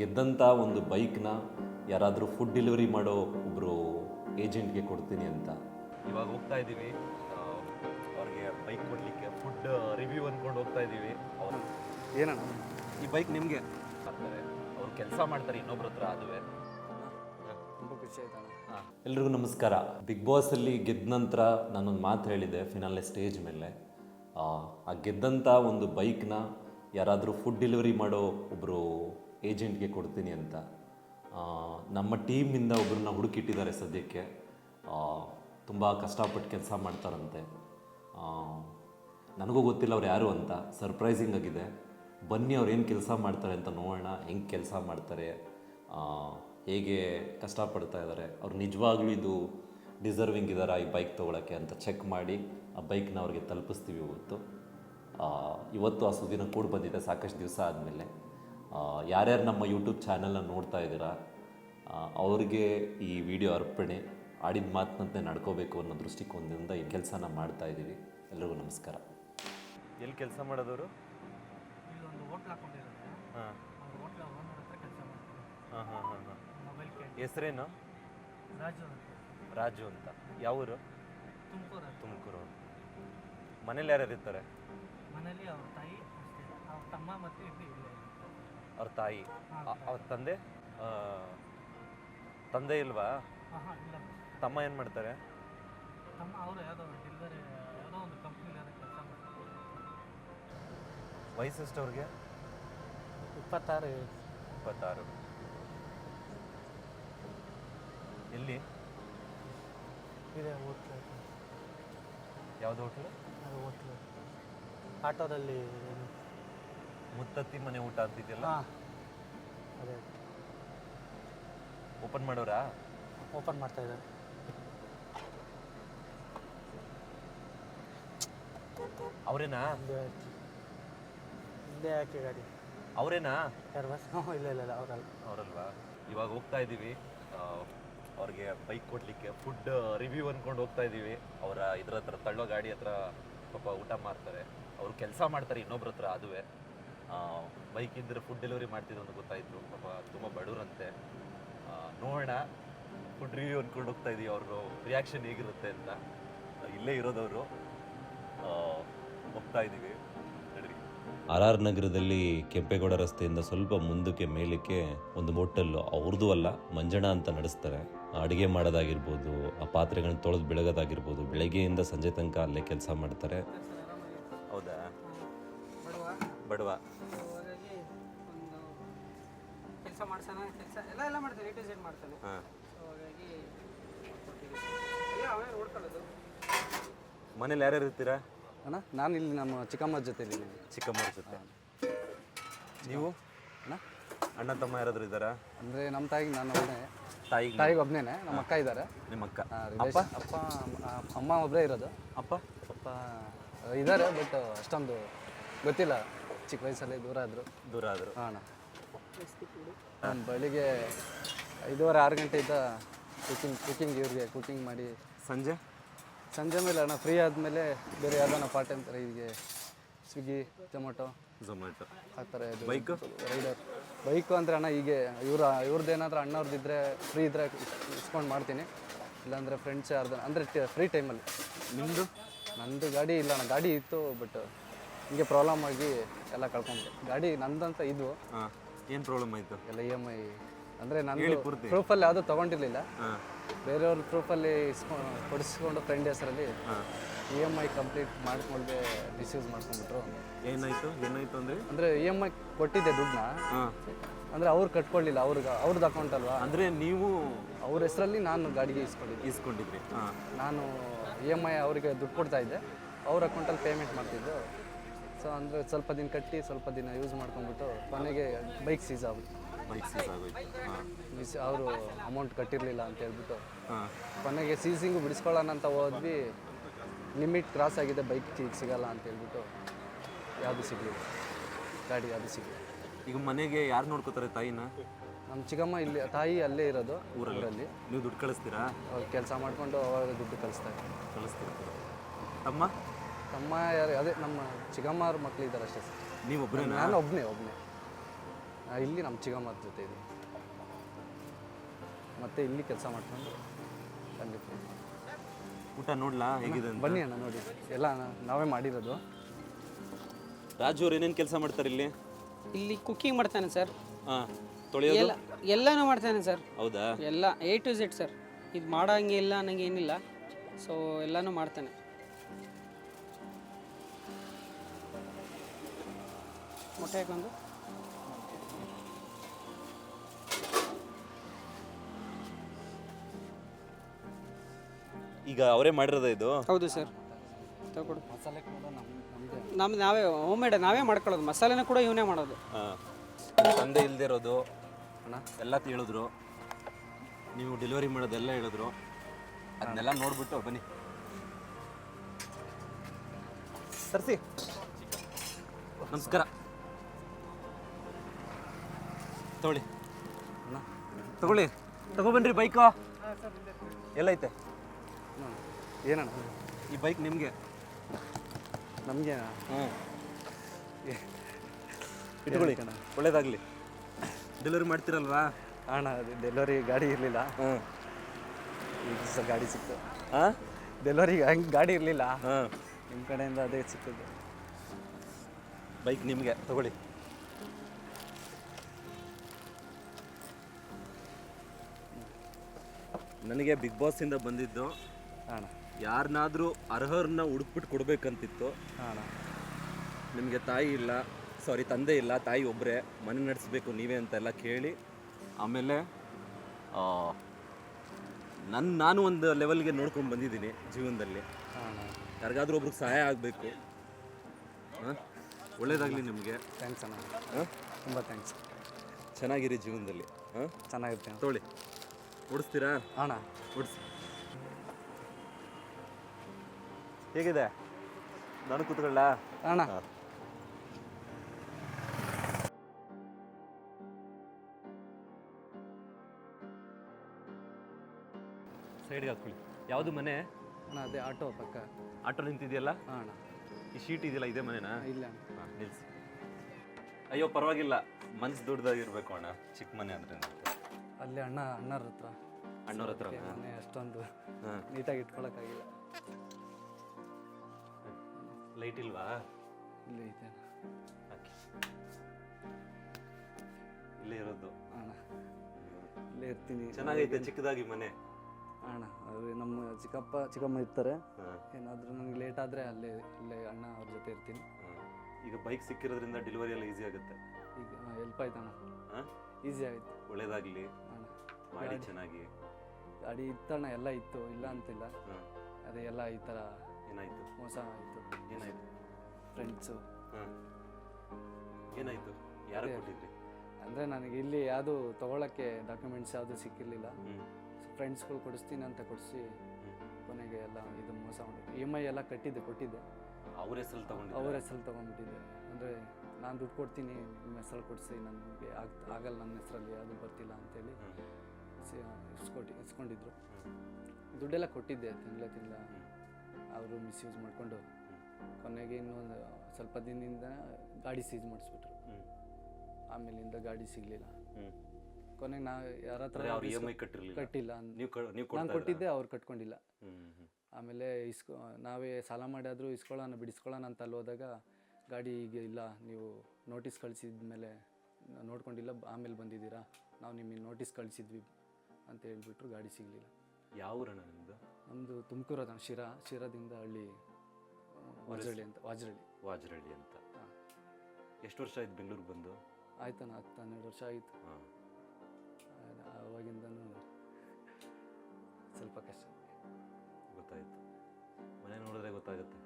ಗೆದ್ದಂಥ ಒಂದು ಬೈಕ್ನ ಯಾರಾದರೂ ಫುಡ್ ಡೆಲಿವರಿ ಮಾಡೋ ಒಬ್ಬರು ಏಜೆಂಟ್ಗೆ ಕೊಡ್ತೀನಿ ಅಂತ. ಇವಾಗ ಹೋಗ್ತಾ ಇದ್ದೀವಿ. ಅವ್ರಿಗೆ ಬೈಕ್ ಕೊಡಲಿಕ್ಕೆ ಫುಡ್ ರಿವ್ಯೂ ಅಂದ್ಕೊಂಡು ಹೋಗ್ತಾ ಇದ್ದೀವಿ. ಅವರು ಏನಣ್ಣ? ಈ ಬೈಕ್ ನಿಮಗೆ? ಮಾಡ್ತಾರೆ ಅವ್ರು ಕೆಲಸ ಮಾಡ್ತಾರೆ ಇನ್ನೊಬ್ರ ಹತ್ರ ಅದುವೆ ತುಂಬ ಖುಷಿ ಆಯ್ತಣ್ಣ ಎಲ್ರಿಗೂ ನಮಸ್ಕಾರ. ಬಿಗ್ ಬಾಸಲ್ಲಿ ಗೆದ್ದ ನಂತರ ನಾನೊಂದು ಮಾತು ಹೇಳಿದೆ ಫಿನಾಲೆ ಸ್ಟೇಜ್ ಮೇಲೆ. ಆ, ಆ ಗೆದ್ದಂಥ ಒಂದು ಬೈಕ್ನ ಯಾರಾದರೂ ಫುಡ್ ಡೆಲಿವರಿ ಮಾಡೋ ಒಬ್ಬರು ಏಜೆಂಟ್ಗೆ ಕೊಡ್ತೀನಿ ಅಂತ. ನಮ್ಮ ಟೀಮಿಂದ ಒಬ್ಬರನ್ನ ಹುಡುಕಿಟ್ಟಿದ್ದಾರೆ ಸದ್ಯಕ್ಕೆ. ತುಂಬ ಕಷ್ಟಪಟ್ಟು ಕೆಲಸ ಮಾಡ್ತಾರಂತೆ. ನನಗೂ ಗೊತ್ತಿಲ್ಲ ಅವ್ರು ಯಾರು ಅಂತ. ಸರ್ಪ್ರೈಸಿಂಗ್ ಆಗಿದೆ. ಬನ್ನಿ ಅವ್ರು ಏನು ಕೆಲಸ ಮಾಡ್ತಾರೆ ಅಂತ ನೋಡೋಣ, ಹೆಂಗೆ ಕೆಲಸ ಮಾಡ್ತಾರೆ ಹೇಗೆ ಕಷ್ಟಪಡ್ತಾ ಇದ್ದಾರೆ. ಅವ್ರು ನಿಜವಾಗ್ಲೂ ಇದು ಡಿಸರ್ವಿಂಗ್ ಇದ್ದಾರಾ ಈ ಬೈಕ್ ತೊಗೊಳಕ್ಕೆ ಅಂತ ಚೆಕ್ ಮಾಡಿ, ಆ ಬೈಕ್ನ ಅವ್ರಿಗೆ ತಲುಪಿಸ್ತೀವಿ ಇವತ್ತು. ಇವತ್ತು ಆ ಸುದ್ದಿನ ಕೂಡ ಬಂದಿದೆ, ಸಾಕಷ್ಟು ದಿವಸ ಆದಮೇಲೆ. ಯಾರ್ಯಾರು ನಮ್ಮ ಯೂಟ್ಯೂಬ್ ಚಾನಲ್ನ ನೋಡ್ತಾ ಇದ್ದೀರಾ ಅವ್ರಿಗೆ ಈ ವಿಡಿಯೋ ಅರ್ಪಣೆ ಆಡಿದ ಮಾತಿನಂತೆ ನಡ್ಕೋಬೇಕು ಅನ್ನೋ ದೃಷ್ಟಿಕೋನದಿಂದ ಈ ಕೆಲಸನ ಮಾಡ್ತಾ ಇದ್ದೀವಿ. ಎಲ್ರಿಗೂ ನಮಸ್ಕಾರ. ಎಲ್ಲಿ ಕೆಲಸ ಮಾಡೋದವರು? ಇಲ್ಲೊಂದು ಹೋಟ್ಲ್ ಹಾಕೊಂಡಿರೋದು. ಹಾಂ. ಅವ್ರ ಹೋಟ್ಲ್ ಓನರ್ ಹತ್ರ ಕೆಲಸ ಮಾಡ್ತಾರೆ ಹಾಂ ಹಾಂ ಹಾಂ ಹಾಂ. ಮೊಬೈಲ್ ಕ್ಯಾಂಟೀನ್ ಹೆಸರೇನು? ರಾಜು ಅಂತ. ರಾಜು ಅಂತ. ಯಾವ ಊರು ತುಮಕೂರು ಅಂತ. ತುಮಕೂರು. ಮನೇಲಿ ಯಾರ್ಯಾರು ಇರ್ತಾರೆ? ಮನೇಲಿ ಅವ್ರ ತಾಯಿ ಅಷ್ಟೇ. ಅವ್ರ ತಮ್ಮ ಮತ್ತು ಇಬ್ಬರು. ಅವ್ರ ತಾಯಿ. ಅವ್ರ ತಂದೆ ತಂದೆ ಇಲ್ವಾ? ತಮ್ಮ ಏನು ಮಾಡ್ತಾರೆ? ತಮ್ಮ ಅವರು ಯಾವುದೋ ಡೆಲಿವರಿ ಯಾವುದೋ ಒಂದು ಕಂಪ್ನಿಲಿ ಕೆಲಸ ಮಾಡ್ತಾರೆ ವಯಸ್ಸೆಷ್ಟು ಅವ್ರಿಗೆ? ಇಪ್ಪತ್ತಾರು. ಇಪ್ಪತ್ತಾರು. ಎಲ್ಲಿ? ಇದೆ ಹೋಟ್ಲು. ಯಾವ್ದು ಹೋಟ್ಲು? ಅದು ಹೋಟ್ಲು. ಆಟೋದಲ್ಲಿ ಮುತ್ತತ್ತಿ ಮನೆ ಊಟ ಅಂತಿದೆಯಲ್ಲ ಹಾಂ. ಅದೇ. ಓಪನ್ ಮಾಡೋರಾ? ಓಪನ್ ಮಾಡ್ತಾ ಇದ್ದಾರೆ. ಅವರೇನಾ? ಇಲ್ಲೇ ಯಾಕೆ ಗಾಡಿ. ಅವರೇನಾ? ಯಾರು ಬಸ್ ಹ್ಞೂ ಇಲ್ಲ ಇಲ್ಲ ಇಲ್ಲ ಅವರಲ್ಲ ಅವರಲ್ವಾ? ಇವಾಗ ಹೋಗ್ತಾ ಇದ್ದೀವಿ ಅವ್ರಿಗೆ ಬೈಕ್ ಕೊಡ್ಲಿಕ್ಕೆ ಫುಡ್ ರಿವ್ಯೂ ಅಂದ್ಕೊಂಡು ಹೋಗ್ತಾ ಇದ್ದೀವಿ ಅವರ ಇದ್ರ ಹತ್ರ ತಳ್ಳೋ ಗಾಡಿ ಹತ್ರ ಪಾಪ ಊಟ ಮಾಡ್ತಾರೆ. ಅವರು ಕೆಲಸ ಮಾಡ್ತಾರೆ ಇನ್ನೊಬ್ರ ಹತ್ರ ಅದುವೇ. ಬೈಕ್ ಇದ್ದರೆ ಫುಡ್ ಡೆಲಿವರಿ ಮಾಡ್ತಿದ್ರು ಅಂತ ಗೊತ್ತಾಯಿತು. ಪಾಪ ತುಂಬ ಬಡವರಂತೆ. ನೋಡೋಣ ಫುಡ್ ರಿವ್ಯೂ ಅಂದ್ಕೊಂಡು ಹೋಗ್ತಾ ಇದೀವಿ ಅವರು. ರಿಯಾಕ್ಷನ್ ಹೇಗಿರುತ್ತೆ ಅಂತ. ಇಲ್ಲೇ ಇರೋದವರು. ಹೋಗ್ತಾ ಇದ್ದೀವಿ ಆರ್ ಆರ್ ನಗರದಲ್ಲಿ ಕೆಂಪೇಗೌಡ ರಸ್ತೆಯಿಂದ ಸ್ವಲ್ಪ ಮುಂದಕ್ಕೆ ಮೇಲಕ್ಕೆ ಒಂದು ಹೋಟೆಲ್ಲು ಅವ್ರದ್ದು ಅಲ್ಲ ಮಂಜಣ ಅಂತ ನಡೆಸ್ತಾರೆ. ಅಡುಗೆ ಮಾಡೋದಾಗಿರ್ಬೋದು ಆ ಪಾತ್ರೆಗಳನ್ನ ತೊಳೆದು ಬೆಳಗೋದಾಗಿರ್ಬೋದು ಬೆಳಗ್ಗೆಯಿಂದ ಸಂಜೆ ತನಕ ಅಲ್ಲೇ ಕೆಲಸ ಮಾಡ್ತಾರೆ. ಹೌದಾ? ಬಡವ. ಕೆಲಸ ಮಾಡ್ಸೋಣ ಕೆಲಸ ಎಲ್ಲ ಎಲ್ಲ ಮಾಡ್ತಾನೆ ಎ ಟು ಝೆಡ್ ಮಾಡ್ತಾನೆ. ಹಾಂ. ಸೊ ಹಾಗಾಗಿ ಕೊಟ್ಟಿದ್ದೀವಿ. ಎಲ್ಲ ಅವೇ ನೋಡ್ಕೊಳ್ಳೋದು. ಮನೇಲಿ ಯಾರ್ಯಾರು ಇರ್ತೀರಾ? ಅಣ್ಣ ನಾನು ಇಲ್ಲಿ ನಮ್ಮ ಚಿಕ್ಕಮ್ಮ ಜೊತೆ ಇದ್ದೀನಿ. ಚಿಕ್ಕಮ್ಮ ಜೊತೆ. ನೀವು? ಅಣ್ಣ? ಅಣ್ಣ ತಮ್ಮ ಯಾರಾದ್ರೂ ಇದ್ದಾರಾ? ಅಂದರೆ ನಮ್ಮ ತಾಯಿಗೆ ನಾನು ಒಬ್ಬನೇ. ತಾಯಿಗೆ ತಾಯಿಗೆ ಒಬ್ಬನೇ ನಮ್ಮ ಅಕ್ಕ ಇದ್ದಾರೆ. ನಿಮ್ಮ ಅಕ್ಕ. ಅಪ್ಪ? ಅಪ್ಪ ಅಮ್ಮ- ಅಮ್ಮ ಒಬ್ಬರೇ ಇರೋದು. ಅಪ್ಪ? ಅಪ್ಪ ಇದ್ದಾರೆ ಬಟ್ ಅಷ್ಟೊಂದು ಗೊತ್ತಿಲ್ಲ. ಚಿಕ್ಕ ವಯಸ್ಸಲ್ಲಿ ದೂರ ಆದರು. ದೂರ ಆದರು. ಹಾಂ ಅಣ್ಣ. ನಾನು ಬೆಳಿಗ್ಗೆ ಐದೂವರೆ ಆರು ಗಂಟೆಯಿಂದ ಕುಕಿಂಗ್ ಕುಕಿಂಗ್ ಇವ್ರಿಗೆ ಕುಕಿಂಗ್ ಮಾಡಿ. ಸಂಜೆ? ಸಂಜೆ ಮೇಲೆ ಅಣ್ಣ ಫ್ರೀ ಆದಮೇಲೆ ಬೇರೆ ಯಾವ್ದಾನ ಪಾರ್ಟ್ ಅಂತಾರೆ ಇವ್ರಿಗೆ ಹೀಗೆ ಸ್ವಿಗ್ಗಿ ಜೊಮ್ಯಾಟೊ ಝೊಮ್ಯಾಟೊ ಆ ಥರ ಇದು ಬೈಕು ರೈಡರ್ ಬೈಕು ಅಂದರೆ ಅಣ್ಣ ಹೀಗೆ ಇವ್ರ ಇವ್ರದ್ದು ಏನಾದರೂ ಅಣ್ಣವ್ರದ್ದಿದ್ರೆ ಫ್ರೀ ಇದ್ದರೆ ಇಸ್ಕೊಂಡು ಮಾಡ್ತೀನಿ. ಇಲ್ಲಾಂದರೆ ಫ್ರೆಂಡ್ಸ್ ಯಾರ್ದು ಅಂದರೆ ಫ್ರೀ ಟೈಮಲ್ಲಿ ನಿಮ್ಮದು ನಂದು ಗಾಡಿ ಇಲ್ಲ ಅಣ್ಣ ಗಾಡಿ ಇತ್ತು ಬಟ್ ಹಿಂಗೆ ಪ್ರಾಬ್ಲಮ್ ಆಗಿ ಎಲ್ಲ ಕಳ್ಕೊಂಡೆ ಗಾಡಿ ನಂದಂತ ಇದ್ವು ಹಾಂ. ಏನು ಪ್ರಾಬ್ಲಮ್ ಆಯಿತು? ಎಲ್ಲ ಇ ಎಂ ಐ ಅಂದರೆ ನಾನು ಪೂರ್ತಿ. ಪ್ರೂಫಲ್ಲಿ ಯಾವುದೂ ತೊಗೊಂಡಿರಲಿಲ್ಲ. ಹಾಂ. ಬೇರೆಯವ್ರ ಪ್ರೂಫಲ್ಲಿ ಇಸ್ಕೊ ಕೊಡಿಸ್ಕೊಂಡು ಫ್ರೆಂಡ್ ಹೆಸರಲ್ಲಿ ಹಾಂ. ಇ ಎಂ ಐ ಕಂಪ್ಲೀಟ್ ಮಾಡ್ಕೊಂಡೆ ಡಿಸ್ಯೂಸ್ ಮಾಡ್ಕೊಂಡ್ಬಿಟ್ರು. ಏನಾಯಿತು? ಏನಾಯಿತು ಅಂದರೆ? ಅಂದರೆ ಇ ಎಂ ಐ ಕೊಟ್ಟಿದ್ದೆ ದುಡ್ಡನ್ನ. ಹಾಂ. ಅಂದರೆ ಅವ್ರು ಕಟ್ಕೊಳ್ಳಿಲ್ಲ ಅವ್ರಿಗೆ ಅವ್ರದ್ದು ಅಕೌಂಟ್ ಅಲ್ವಾ? ಅಂದರೆ ನೀವು ಅವ್ರ ಹೆಸರಲ್ಲಿ ನಾನು ಗಾಡಿಗೆ ಇಸ್ಕೊಂಡಿದ್ದೆ. ಇಸ್ಕೊಂಡಿದ್ರಿ. ಹಾಂ. ನಾನು ಇ ಎಂ ಐ ಅವರಿಗೆ ದುಡ್ಡು ಕೊಡ್ತಾ ಇದ್ದೆ. ಅವ್ರ ಅಕೌಂಟಲ್ಲಿ ಪೇಮೆಂಟ್ ಮಾಡ್ತಿದ್ದು. ಸೊ ಅಂದರೆ ಸ್ವಲ್ಪ ದಿನ ಕಟ್ಟಿ ಸ್ವಲ್ಪ ದಿನ ಯೂಸ್ ಮಾಡ್ಕೊಂಡ್ಬಿಟ್ಟು ಕೊನೆಗೆ ಬೈಕ್ ಸೀಸ್ ಬೈಕ್ ಸೀಸ್ ಆಗೋಯ್ತು. ಹಾಂ. ಮಿಸ್ ಅವರು ಅಮೌಂಟ್ ಕಟ್ಟಿರಲಿಲ್ಲ ಅಂತ ಹೇಳ್ಬಿಟ್ಟು. ಹಾಂ. ಕೊನೆಗೆ ಸೀಸಿಂಗು ಬಿಡಿಸ್ಕೊಳ್ಳೋಣ ಅಂತ ಹೋದ್ವಿ. ಲಿಮಿಟ್ ಕ್ರಾಸ್ ಆಗಿದೆ ಬೈಕ್ ಈಗ ಸಿಗಲ್ಲ ಅಂತ ಹೇಳ್ಬಿಟ್ಟು ಯಾವುದು ಸಿಗಲಿಲ್ಲ. ಗಾಡಿ ಯಾವುದು ಸಿಗಲಿಲ್ಲ. ಈಗ ಮನೆಗೆ ಯಾರು ನೋಡ್ಕೋತಾರೆ ತಾಯಿನ? ನಮ್ಮ ಚಿಕ್ಕಮ್ಮ ಇಲ್ಲಿ ತಾಯಿ ಅಲ್ಲೇ ಇರೋದು ಊರಲ್ಲಿ. ನೀವು ದುಡ್ಡು ಕಳಿಸ್ತೀರಾ? ಕೆಲಸ ಮಾಡಿಕೊಂಡು ಅವಾಗ ದುಡ್ಡು ಕಳಿಸ್ತಾರೆ ಕಳಿಸ್ತೀರಾ? ತಮ್ಮ? ತಮ್ಮ ಯಾರು ಅದೇ ನಮ್ಮ ಚಿಗಮ್ಮ ಅವ್ರ ಮಕ್ಳು ಇದ್ದಾರೆ ಅಷ್ಟೇ ಸರ್. ನೀವು ನಾನು ಒಬ್ಬನೇ ಒಬ್ಬನೇ ಇಲ್ಲಿ ನಮ್ಮ ಚಿಗಮ್ಮರ ಜೊತೆ ಇದ್ದೀನಿ. ಮತ್ತೆ ಇಲ್ಲಿ ಕೆಲಸ ಮಾಡ್ಕೊಂಡು ಖಂಡಿತ. ಊಟ ನೋಡ್ಲಾ? ಹೇಗಿದೆ ಅಂತ? ಬನ್ನಿ ಅಣ್ಣ ನೋಡಿ. ಎಲ್ಲ ನಾವೇ ಮಾಡಿರೋದು. ರಾಜು ಅವ್ರು ಏನೇನು ಕೆಲಸ ಮಾಡ್ತಾರೆ ಇಲ್ಲಿ? ಇಲ್ಲಿ ಕುಕ್ಕಿಂಗ್ ಮಾಡ್ತಾನೆ ಸರ್ ಹಾಂ ತೊಳೆಯೋದು? ಎಲ್ಲ ಎಲ್ಲನೂ ಮಾಡ್ತಾನೆ ಸರ್ ಹೌದಾ? ಎಲ್ಲ ಎ ಟು ಝೆಡ್ ಸರ್ ಇದು ಮಾಡೋಂಗೆ ಇಲ್ಲ ನನಗೆ ಏನಿಲ್ಲ. ಸೊ ಎಲ್ಲನೂ ಮಾಡ್ತಾನೆ. ಮೊಟ್ಟೆ ಹಾಕೊಂಡು ಈಗ ಅವರೇ ಮಾಡಿರೋದ ಇದು? ಹೌದು ಸರ್. ತಗೊಡು. ಮಸಾಲೆ ಕೂಡ ನಮ್ದು ನಾವೇ ಹೋಮ್ ಮೇಡ್ ನಾವೇ ಮಾಡ್ಕೊಳ್ಳೋದು. ಮಸಾಲೆನೂ ಕೂಡ ಇವನೇ ಮಾಡೋದು. ತಂದೆ ಇಲ್ಲದೆ ಇರೋದು ಅಣ್ಣ ಎಲ್ಲ ಹೇಳಿದ್ರು ನೀವು ಡೆಲಿವರಿ ಮಾಡೋದೆಲ್ಲ ಹೇಳಿದ್ರು. ಅದನ್ನೆಲ್ಲ ನೋಡ್ಬಿಟ್ಟು ಬನ್ನಿ. ಸರ್ತಿ ನಮಸ್ಕಾರ. ತಗೊಳ್ಳಿ. ಅಣ್ಣ ತಗೊಳ್ಳಿ. ತಗೊಬನ್ರಿ ಬೈಕು ಎಲ್ಲೈತೆ? ಏನಣ್ಣ? ಈ ಬೈಕ್ ನಿಮಗೆ? ನಮಗೆ? ಹ್ಞೂ ಇಟ್ಕೊಳ್ಳಿ. ಕಣ ಒಳ್ಳೇದಾಗಲಿ. ಡೆಲಿವರಿ ಮಾಡ್ತೀರಲ್ವಾ? ಅಣ್ಣ. ಅದು ಡೆಲಿವರಿ ಗಾಡಿ ಇರಲಿಲ್ಲ. ಹ್ಞೂ ಈ ದಿವಸ ಗಾಡಿ ಸಿಕ್ತು. ಹಾಂ? ಡೆಲಿವರಿ ಹಂಗೆ ಗಾಡಿ ಇರಲಿಲ್ಲ. ಹಾಂ. ನಿಮ್ಮ ಕಡೆಯಿಂದ ಅದೇ ಸಿಕ್ಕಿದ್ದು ಬೈಕ್ ನಿಮಗೆ. ತಗೊಳ್ಳಿ. ನನಗೆ ಬಿಗ್ ಬಾಸಿಂದ ಬಂದಿದ್ದು. ಅಣ್ಣ. ಯಾರನ್ನಾದ್ರೂ ಅರ್ಹರನ್ನ ಹುಡುಕ್ಬಿಟ್ಟು ಕೊಡಬೇಕಂತಿತ್ತು. ಅಣ್ಣ. ನಿಮಗೆ ತಾಯಿ ಇಲ್ಲ. ಸಾರಿ ತಂದೆ ಇಲ್ಲ. ತಾಯಿ ಒಬ್ಬರೇ ಮನೆ ನಡೆಸಬೇಕು ನೀವೇ ಅಂತೆಲ್ಲ ಕೇಳಿ. ಆಮೇಲೆ ನನ್ನ ನಾನು ಒಂದು ಲೆವೆಲ್ಗೆ ನೋಡ್ಕೊಂಡು ಬಂದಿದ್ದೀನಿ ಜೀವನದಲ್ಲಿ. ಯಾರಿಗಾದ್ರೂ ಒಬ್ರಿಗೆ ಸಹಾಯ ಆಗಬೇಕು. ಹಾಂ? ಒಳ್ಳೇದಾಗಲಿ ನಿಮಗೆ. ಥ್ಯಾಂಕ್ಸ್ ಅಣ್ಣ. ಹಾಂ? ತುಂಬ ಥ್ಯಾಂಕ್ಸ್ ಚೆನ್ನಾಗಿರಿ ಜೀವನದಲ್ಲಿ. ಹಾಂ? ಚೆನ್ನಾಗಿರ್ತೀನಿ ತೊಗೊಳ್ಳಿ ಓಡಿಸ್ತೀರಾ? ಅಣ್ಣ. ಓಡಿಸಿ ಹೇಗಿದೆ? ನಾನು ಕೂತ್ಕೊಳ್ಳ? ಅಣ್ಣ. ಸೈಡ್ಗೆ ಹಾಕೊಳ್ಳಿ ಯಾವುದು ಮನೆ? ಅಣ್ಣ ಅದೇ ಆಟೋ ಪಕ್ಕ. ಆಟೋ ನಿಂತಿದೆಯಲ್ಲ? ಹಾಂ ಅಣ್ಣ. ಈ ಶೀಟ್ ಇದೆಯಲ್ಲ ಇದೇ ಮನೆನಾ? ಇಲ್ಲ. ಹಾಂ ನಿಲ್ಸಿ. ಅಯ್ಯೋ ಪರವಾಗಿಲ್ಲ. ಮನ್ಸು ದೊಡ್ಡದಾಗಿರ್ಬೇಕು ಅಣ್ಣ. ಚಿಕ್ಕ ಮನೆ ಅಂದ್ರೆ ಅಲ್ಲಿ ಅಣ್ಣ ಅಣ್ಣರ ಹತ್ರ. ಅಣ್ಣವ್ರ ಹತ್ರ ಮನೆ ಅಷ್ಟೊಂದು ನೀಟಾಗಿ ಇಟ್ಕೊಳಕ್ಕಾಗಿಲ್ಲ. ಲೈಟ್ ಇಲ್ವಾ? ಇಲ್ಲೇ ಐತೆ ಅಣ್ಣ. ಹಾಕಿ ಇಲ್ಲೇ ಇರೋದು. ಅಣ್ಣ ಇಲ್ಲೇ ಇರ್ತೀನಿ. ಚೆನ್ನಾಗೈತೆ ಚಿಕ್ಕದಾಗಿ ಮನೆ. ಅಣ್ಣ ಅದು ನಮ್ಮ ಚಿಕ್ಕಪ್ಪ ಚಿಕ್ಕಮ್ಮ ಇರ್ತಾರೆ. ಹಾಂ. ಏನಾದರೂ ನನಗೆ ಲೇಟ್ ಆದರೆ ಅಲ್ಲೇ ಅಲ್ಲೇ ಅಣ್ಣ ಅವ್ರ ಜೊತೆ ಇರ್ತೀನಿ. ಈಗ ಬೈಕ್ ಸಿಕ್ಕಿರೋದ್ರಿಂದ ಡೆಲಿವರಿ ಎಲ್ಲ ಈಸಿ ಆಗುತ್ತೆ. ಈಗ ಹೆಲ್ಪ್ ಆಯ್ತಣ್ಣ. ಹಾಂ? ಈಸಿ ಆಯಿತು. ಒಳ್ಳೇದಾಗಲಿ. ಮಾಡಿ ಚೆನ್ನಾಗಿ. ಗಾಡಿ ಇತ್ತಣ್ಣ ಎಲ್ಲ ಇತ್ತು ಇಲ್ಲ ಅಂತಿಲ್ಲ. ಅದೇ ಎಲ್ಲ ಈ ಥರ ಏನಾಯ್ತು? ಮೋಸ ಆಯಿತು. ಏನಾಯ್ತು? ಫ್ರೆಂಡ್ಸು ಏನಾಯಿತು ಏನಾಯ್ತು? ಯಾರು. ಕೊಟ್ಟಿದ್ರಿ? ಅಂದರೆ ನನಗೆ ಇಲ್ಲಿ ಯಾವುದು ತೊಗೊಳಕ್ಕೆ ಡಾಕ್ಯುಮೆಂಟ್ಸ್ ಯಾವುದು ಸಿಕ್ಕಿರಲಿಲ್ಲ. ಫ್ರೆಂಡ್ಸ್ಗಳು ಕೊಡಿಸ್ತೀನಿ ಅಂತ ಕೊಡಿಸಿ ಕೊನೆಗೆ ಎಲ್ಲ ಇದು ಮೋಸ ಮಾಡಿದ್ರು ಇ ಎಂ ಐ ಎಲ್ಲ ಕಟ್ಟಿದ್ದೆ ಕೊಟ್ಟಿದ್ದೆ. ಅವ್ರ ಹೆಸರಲ್ಲಿ ತೊಗೊಂಡು ಅವ್ರ ಹೆಸರಲ್ಲಿ ತೊಗೊಂಡ್ಬಿಟ್ಟಿದ್ದೆ. ಅಂದರೆ ನಾನು ದುಡ್ಡು ಕೊಡ್ತೀನಿ ನಿಮ್ಮ ಹೆಸರಲ್ಲಿ ಕೊಡಿಸಿ ನನಗೆ ಆಗ ಆಗಲ್ಲ ನನ್ನ ಹೆಸರಲ್ಲಿ ಯಾವುದು ಬರ್ತಿಲ್ಲ ಅಂತೇಳಿ ಇಸ್ಕೊಟ್ಟು ಇಸ್ಕೊಂಡಿದ್ರು. ದುಡ್ಡೆಲ್ಲ ಕೊಟ್ಟಿದ್ದೆ ತಿಂಗಳ ತಿಂಗಳ. ಅವರು ಮಿಸ್ಯೂಸ್ ಮಾಡಿಕೊಂಡು ಕೊನೆಗೆ ಇನ್ನೊಂದು ಸ್ವಲ್ಪ ದಿನದಿಂದ ಗಾಡಿ ಸೀಸ್ ಮಾಡಿಸ್ಬಿಟ್ರು. ಆಮೇಲಿಂದ ಗಾಡಿ ಸಿಗಲಿಲ್ಲ. ಕೊನೆಗೆ ನಾವು ಯಾರ ಹತ್ರ ಕಟ್ಟಿಲ್ಲ. ನೀವು ನೀವು ನಾನು ಕೊಟ್ಟಿದ್ದೆ ಅವ್ರು ಕಟ್ಕೊಂಡಿಲ್ಲ. ಆಮೇಲೆ ಇಸ್ಕೊ ನಾವೇ ಸಾಲ ಮಾಡಿಯಾದರೂ ಇಸ್ಕೊಳ್ಳೋಣ ಬಿಡಿಸ್ಕೊಳ್ಳೋಣ ಅಂತ ಅಲ್ಲಿ ಹೋದಾಗ ಗಾಡಿ ಈಗ ಇಲ್ಲ ನೀವು ನೋಟಿಸ್ ಕಳಿಸಿದ ಮೇಲೆ ನೋಡ್ಕೊಂಡಿಲ್ಲ ಆಮೇಲೆ ಬಂದಿದ್ದೀರಾ? ನಾವು ನಿಮಗೆ ನೋಟಿಸ್ ಕಳಿಸಿದ್ವಿ ಅಂತ ಹೇಳಿಬಿಟ್ರು ಗಾಡಿ ಸಿಗಲಿಲ್ಲ. ಯಾವ ಊರಣ್ಣ ನಿಮ್ಮದು ನಮ್ಮದು ತುಮಕೂರು ಅದ ಶಿರಾ ಶಿರಾದಿಂದ ಹಳ್ಳಿ ವಾಜ್ರಳ್ಳಿ ಅಂತ ವಾಜರಳ್ಳಿ. ವಾಜರಳ್ಳಿ ಅಂತ. ಎಷ್ಟು ವರ್ಷ ಆಯ್ತು ಬೆಂಗಳೂರಿಗೆ ಬಂದು? ಆಯ್ತಾನ ಹತ್ತು ಹನ್ನೆರಡು ವರ್ಷ ಆಯಿತು. ಆವಾಗಿಂದನೂ ಸ್ವಲ್ಪ ಕಷ್ಟ. ಗೊತ್ತಾಯಿತು. ಮನೆ ನೋಡಿದ್ರೆ ಗೊತ್ತಾಗುತ್ತೆ.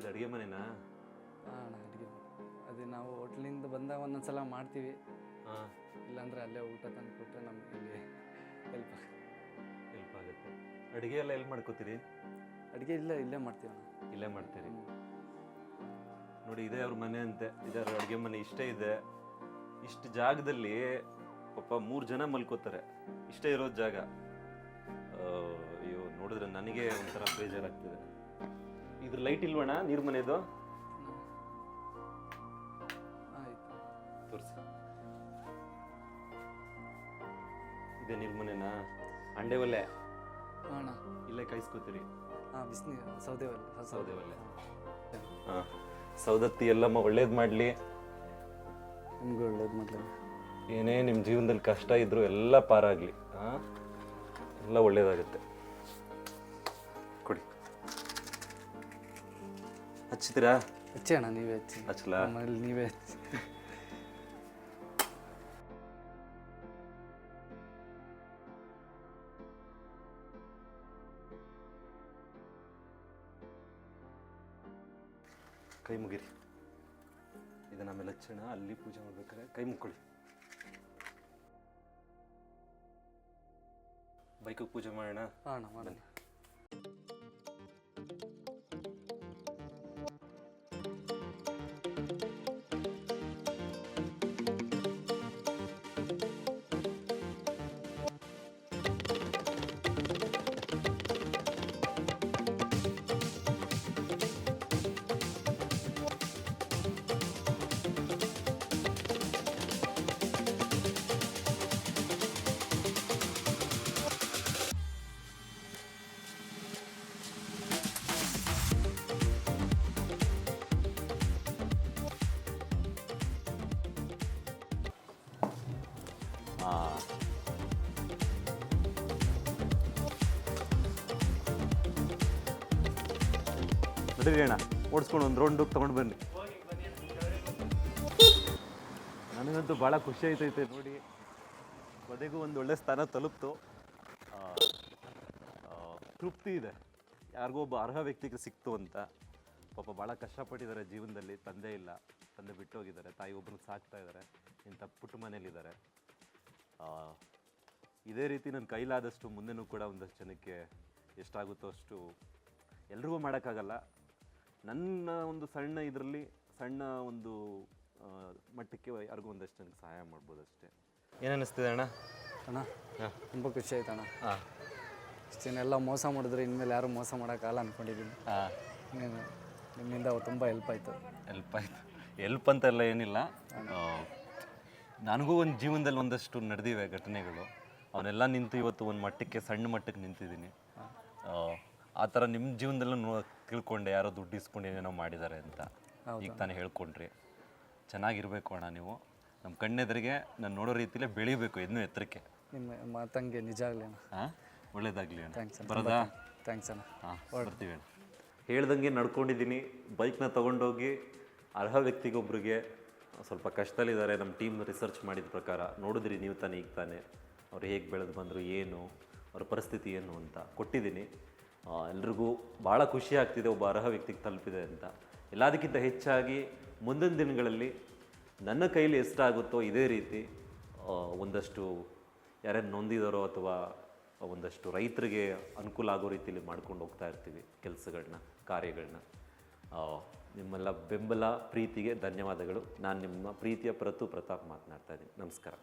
ಇದು ಅಡುಗೆ ಮನೆನಾ? ಹಾಂ ಅಣ್ಣ ಅಡುಗೆ ಅದೇ ನಾವು ಹೋಟ್ಲಿಂದ ಬಂದಾಗ ಒಂದೊಂದು ಸಲ ಮಾಡ್ತೀವಿ. ಹಾಂ. ಇಲ್ಲಾಂದ್ರೆ ಅಲ್ಲೇ ಊಟ ತಂದು ಕೊಟ್ಟರೆ ನಮ್ಗೆ ಇಲ್ಲಿ ಹೆಲ್ಪ್ ಹೆಲ್ಪ್ ಆಗುತ್ತೆ. ಅಡುಗೆ ಎಲ್ಲ ಎಲ್ಲಿ ಮಾಡ್ಕೋತೀರಿ? ಅಡುಗೆ ಇಲ್ಲ ಇಲ್ಲೇ ಮಾಡ್ತೀವಿ ಅಣ್ಣ. ಇಲ್ಲೇ ಮಾಡ್ತೀರಿ. ನೋಡಿ ಇದೇ ಅವ್ರ ಮನೆ ಅಂತೆ. ಇದೇ ಅವ್ರ ಅಡುಗೆ ಮನೆ ಇಷ್ಟೇ ಇದೆ. ಇಷ್ಟು ಜಾಗದಲ್ಲಿ ಪಾಪ ಮೂರು ಜನ ಮಲ್ಕೋತಾರೆ. ಇಷ್ಟೇ ಇರೋದು ಜಾಗ. ಆ, ಅಯ್ಯೋ ನೋಡಿದ್ರೆ ನನಗೆ ಒಂಥರ ಬೇಜಾರಾಗ್ತಿದೆ. ಇದ್ರ ಲೈಟ್ ಇಲ್ವಣ್ಣ ನೀರ್ ಮನೆದು? ಆಯ್ತು ಇದೆ ನೀರ್ ಮನೆನಾ? ಅಂಡೆ ಒಲೆ. ಅಣ್ಣ. ಇಲ್ಲೇ ಕಾಯಿಸ್ಕೋತೀರಿ. ಹಾಂ ಬಿಸಿನೀರು ಸೌದೆ ಒಲೆ ಸೌದೆ. ಒಲೆ. ಹಾ ಸೌದತ್ತಿ ಎಲ್ಲಮ್ಮ ಒಳ್ಳೇದ್ ಮಾಡ್ಲಿ. ನಿಮ್ಗೆ ಒಳ್ಳೇದು ಏನೇ ನಿಮ್ಮ ಜೀವನದಲ್ಲಿ ಕಷ್ಟ ಇದ್ರು ಎಲ್ಲ ಪಾರಾಗ್ಲಿ ಹಾ? ಎಲ್ಲ ಒಳ್ಳೇದಾಗುತ್ತೆ. ಹಚ್ಚಿತೀರಾ ಹಚ್ಚಿ ಅಣ್ಣ ನೀವೇ ಹಚ್ಚಿ. ಹಚ್ಚಲಾ ಆಮೇಲೆ ನೀವೇ ಹಚ್ಚಿ. ಕೈ ಮುಗಿರಿ. ಇದನ್ನ ಆಮೇಲೆ ಹಚ್ಚೋಣ ಅಲ್ಲಿ ಪೂಜೆ ಮಾಡ್ಬೇಕಾದ್ರೆ ಕೈ ಮುಕ್ಕೊಳ್ಳಿ. ಬೈಕಿಗೆ ಪೂಜೆ ಮಾಡೋಣ? ಹಾಂ ಅಣ್ಣ ಮಾಡೋಣ. ನಡೀರಿ ಅಣ್ಣ, ಓಡಿಸ್ಕೊಂಡು ಒಂದು ರೌಂಡ್ ತೊಗೊಂಡು ಬನ್ನಿ. ನನಗಂತೂ ಭಾಳ ಖುಷಿ ಆಯ್ತೈತೆ ನೋಡಿ. ಕೊನೆಗೂ ಒಂದು ಒಳ್ಳೆ ಸ್ಥಾನ ತಲುಪ್ತು. ತೃಪ್ತಿ ಇದೆ. ಯಾರಿಗೋ ಒಬ್ಬ ಅರ್ಹ ವ್ಯಕ್ತಿಗೆ ಸಿಕ್ತು ಅಂತ. ಪಾಪ ಭಾಳ ಕಷ್ಟಪಟ್ಟಿದ್ದಾರೆ ಜೀವನದಲ್ಲಿ, ತಂದೆ ಇಲ್ಲ. ತಂದೆ ಬಿಟ್ಟೋಗಿದ್ದಾರೆ, ತಾಯಿ ಒಬ್ಬರು ಸಾಕ್ತಾ ಇದ್ದಾರೆ. ಇಂಥ ಪುಟ್ಟ ಮನೇಲಿದ್ದಾರೆ. ಇದೇ ರೀತಿ ನನ್ನ ಕೈಲಾದಷ್ಟು ಮುಂದೆನೂ ಕೂಡ ಒಂದಷ್ಟು ಜನಕ್ಕೆ ಎಷ್ಟಾಗುತ್ತೋ ಅಷ್ಟು ಎಲ್ರಿಗೂ ಮಾಡೋಕ್ಕಾಗಲ್ಲ. ನನ್ನ ಒಂದು ಸಣ್ಣ ಇದರಲ್ಲಿ ಸಣ್ಣ ಒಂದು ಮಟ್ಟಕ್ಕೆ ಯಾರಿಗೂ ಒಂದಷ್ಟು ಜನಕ್ಕೆ ಸಹಾಯ ಮಾಡ್ಬೋದು ಅಷ್ಟೇ. ಏನನ್ನಿಸ್ತಿದೆ ಅಣ್ಣ? ಅಣ್ಣ ಹಾಂ. ತುಂಬ ಖುಷಿ ಆಯ್ತು ಅಣ್ಣ. ಹಾಂ. ಇಷ್ಟು ದಿನ ಎಲ್ಲ ಮೋಸ ಮಾಡಿದ್ರೆ ಇನ್ಮೇಲೆ ಯಾರು ಮೋಸ ಮಾಡೋಕ್ಕಾಗಲ್ಲ ಅಂದ್ಕೊಂಡಿದ್ದೀನಿ ಹಾಂ. ನಿಮ್ಮಿಂದ ತುಂಬ ಹೆಲ್ಪ್ ಆಯಿತು. ಹೆಲ್ಪ್ ಆಯಿತು. ಹೆಲ್ಪ್ ಅಂತೆಲ್ಲ ಏನಿಲ್ಲ. ನನಗೂ ಒಂದು ಜೀವನದಲ್ಲಿ ಒಂದಷ್ಟು ನಡೆದಿವೆ ಘಟನೆಗಳು. ಅವನ್ನೆಲ್ಲ ನಿಂತು ಇವತ್ತು ಒಂದು ಮಟ್ಟಕ್ಕೆ ಸಣ್ಣ ಮಟ್ಟಕ್ಕೆ ನಿಂತಿದ್ದೀನಿ. ಆ, ಥರ ನಿಮ್ಮ ಜೀವನದಲ್ಲೂ ನೋ ತಿಳ್ಕೊಂಡೆ ಯಾರೋ ದುಡ್ಡು ಇಸ್ಕೊಂಡು ಏನೇನೋ ಮಾಡಿದ್ದಾರೆ ಅಂತ. ಈಗ ತಾನೇ ಹೇಳ್ಕೊಂಡ್ರಿ. ಚೆನ್ನಾಗಿರ್ಬೇಕು ಅಣ್ಣ ನೀವು. ನಮ್ಮ ಕಣ್ಣೆದರಿಗೆ ನಾನು ನೋಡೋ ರೀತಿಲೇ ಬೆಳಿಬೇಕು ಇನ್ನೂ ಎತ್ತರಕ್ಕೆ. ನಿಮ್ಮ ಮಾತಂಗೆ ನಿಜ ಆಗಲಿ ಅಣ್ಣ. ಹಾಂ ಒಳ್ಳೇದಾಗಲಿ ಅಣ್ಣ. ಥ್ಯಾಂಕ್ಸ್ ಅಣ್ಣ. ಬರೋದಾ? ಥ್ಯಾಂಕ್ಸ್ ಅಣ್ಣ. ಹಾಂ ಬರ್ತೀವಿ ಅಣ್ಣ. ಹೇಳ್ದಂಗೆ ನಡ್ಕೊಂಡಿದ್ದೀನಿ. ಬೈಕ್ನ ತೊಗೊಂಡೋಗಿ ಅರ್ಹ ವ್ಯಕ್ತಿಗೊಬ್ಬರಿಗೆ ಸ್ವಲ್ಪ ಕಷ್ಟದಲ್ಲಿದ್ದಾರೆ. ನಮ್ಮ ಟೀಮ್ ರಿಸರ್ಚ್ ಮಾಡಿದ ಪ್ರಕಾರ ನೋಡಿದ್ರಿ ನೀವು ತಾನೇ ಈಗ ತಾನೇ. ಅವ್ರು ಹೇಗೆ ಬೆಳೆದು ಬಂದರು, ಏನು, ಅವ್ರ ಪರಿಸ್ಥಿತಿ ಏನು ಅಂತ ಕೊಟ್ಟಿದ್ದೀನಿ. ಎಲ್ರಿಗೂ ಭಾಳ ಖುಷಿ ಆಗ್ತಿದೆ, ಒಬ್ಬ ಅರ್ಹ ವ್ಯಕ್ತಿಗೆ ತಲುಪಿದೆ ಅಂತ. ಎಲ್ಲದಕ್ಕಿಂತ ಹೆಚ್ಚಾಗಿ ಮುಂದಿನ ದಿನಗಳಲ್ಲಿ ನನ್ನ ಕೈಲಿ ಎಷ್ಟಾಗುತ್ತೋ ಇದೇ ರೀತಿ ಒಂದಷ್ಟು ಯಾರ್ಯಾರು ನೊಂದಿದಾರೋ ಅಥವಾ ಒಂದಷ್ಟು ರೈತರಿಗೆ ಅನುಕೂಲ ಆಗೋ ರೀತಿಯಲ್ಲಿ ಮಾಡ್ಕೊಂಡು ಹೋಗ್ತಾ ಇರ್ತೀವಿ. ಕೆಲಸಗಳನ್ನ ಕಾರ್ಯಗಳನ್ನ ನಿಮ್ಮೆಲ್ಲ ಬೆಂಬಲ ಪ್ರೀತಿಗೆ ಧನ್ಯವಾದಗಳು. ನಾನು ನಿಮ್ಮ ಪ್ರೀತಿಯ ಪ್ರತು ಪ್ರತಾಪ್ ಮಾತನಾಡ್ತಾ ಇದ್ದೀನಿ. ನಮಸ್ಕಾರ.